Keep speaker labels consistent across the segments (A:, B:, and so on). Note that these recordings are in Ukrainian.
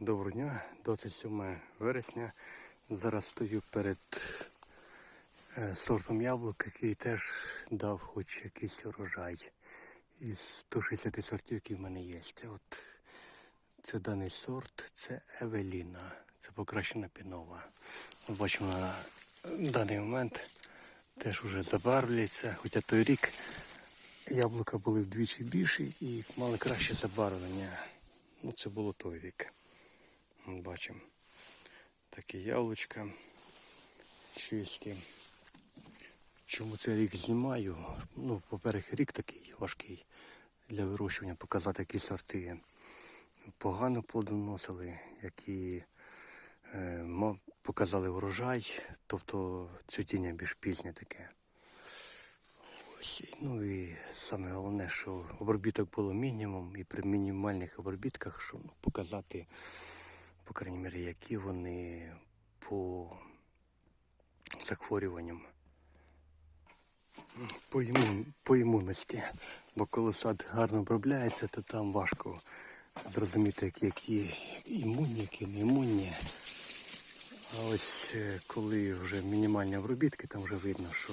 A: Доброго дня, 27 вересня. Зараз стою перед е, сортом яблук, який теж дав хоч якийсь урожай із 160 сортів, які в мене є. От це даний сорт, це Евеліна, це покращена пінова. Бачимо на даний момент теж вже забарвлюється, хоча той рік яблука були вдвічі більші і мали краще забарвлення. Ну, це було той рік. Бачимо. Такі яблучка чисті. Чому цей рік знімаю? Ну, по-перше, рік такий важкий для вирощування, показати, які сорти погано плодоносили, які е, показали врожай, тобто цвітіння більш пізнє таке. Ось, ну і саме головне, що обробіток було мінімум, і при мінімальних обробітках, щоб ну, показати, по крайній мірі, які вони по захворюванням. По, імун, по імунності. Бо коли сад гарно обробляється, то там важко зрозуміти, які, імунні, які не імунні. А ось е, коли вже мінімальні обробітки, там вже видно, що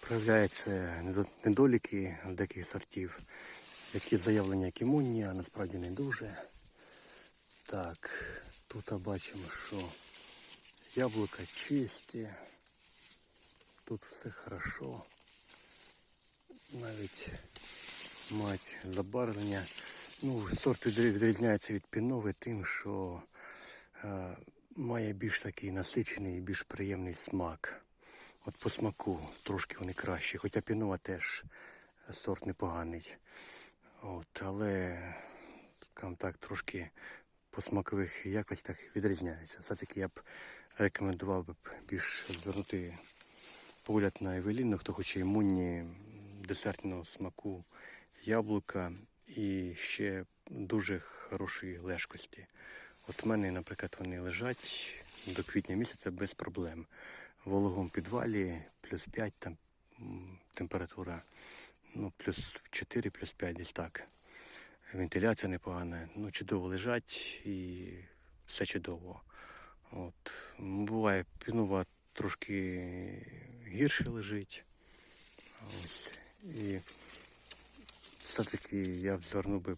A: проявляються недоліки деяких сортів, які заявлені як імунні, а насправді не дуже. Так, тут бачимо, що яблука чисті, тут все хорошо. Навіть мають забарвлення. Ну, сорт відрізняється від пінови тим, що е, має більш такий насичений і більш приємний смак. От по смаку трошки вони кращі, хоча пінова теж сорт непоганий. От, але скажімо так, трошки по смакових якостях відрізняється. Все-таки я б рекомендував би більш звернути погляд на Евеліну, хто хоче імунні десертного смаку яблука і ще дуже хорошої лежкості. От в мене, наприклад, вони лежать до квітня місяця без проблем. В вологому підвалі плюс 5 там температура, ну плюс 4, плюс 5 десь так. Вентиляція непогана, ну чудово лежать і все чудово. От. Буває, пінова трошки гірше лежить. Ось. І все-таки я б звернув би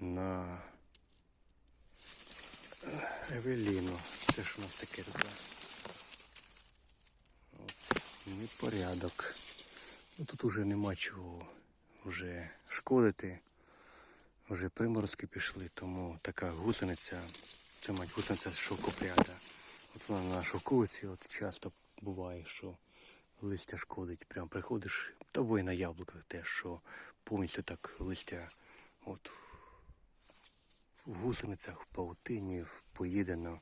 A: на Евеліну. Це ж у нас таке тут. От. Непорядок. Ну, тут уже нема чого вже шкодити. Вже приморозки пішли, тому така гусениця, це мать гусениця шовкопряда. От вона на шовковиці от часто буває, що листя шкодить. Прям приходиш, та бо і на яблуках теж, що повністю так листя от в гусеницях, в паутині, поїдено.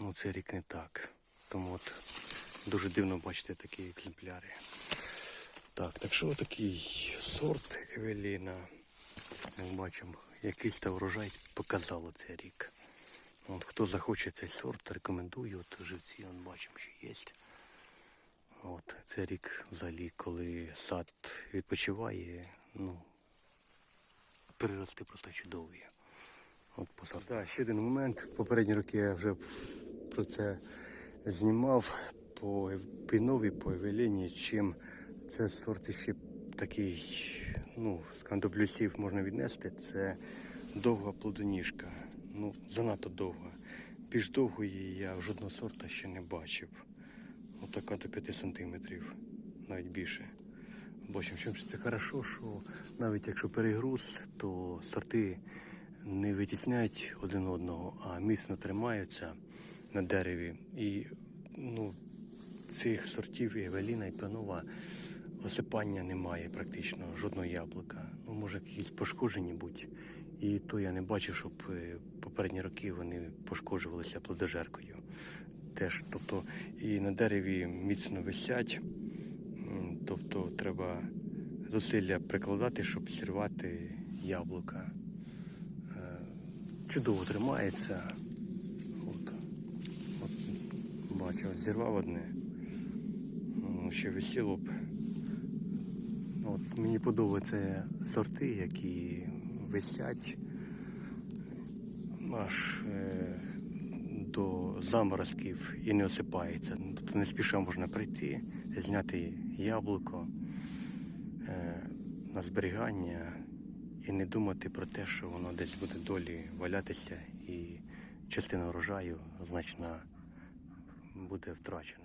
A: Ну це рік не так. Тому от дуже дивно бачити такі екземпляри. Так, так що такий сорт Евеліна. Як бачимо, якийсь та врожай показало цей рік. От, хто захоче цей сорт, рекомендую. От живці, он бачимо, що є. От, це рік взагалі, коли сад відпочиває, ну, прирости просто чудові. От по сорту. Так, ще один момент. Попередні роки я вже про це знімав по пінові, по Евеліні, чим це сорт ще такий, ну, скажімо, до плюсів можна віднести, це довга плодоніжка. Ну, занадто довга. Більш довгої я жодного сорта ще не бачив. Отака до 5 сантиметрів, навіть більше. Бачимо, чим це хорошо, що навіть якщо перегруз, то сорти не витісняють один одного, а міцно тримаються на дереві. І ну, цих сортів і Евеліна і Панова осипання немає практично, жодного яблука. Ну, може, якісь пошкоджені будь. І то я не бачив, щоб е, попередні роки вони пошкоджувалися плодожеркою. Теж, тобто, і на дереві міцно висять, тобто треба зусилля прикладати, щоб зірвати яблука. Е, Чудово тримається. От, от, бачу, зірвав одне. Ще висіло б. От, мені подобаються сорти, які висять. аж е, до заморозків і не осипається. Ну, Тобто не спіша можна прийти, зняти яблуко е, на зберігання і не думати про те, що воно десь буде долі валятися і частина врожаю значна буде втрачена.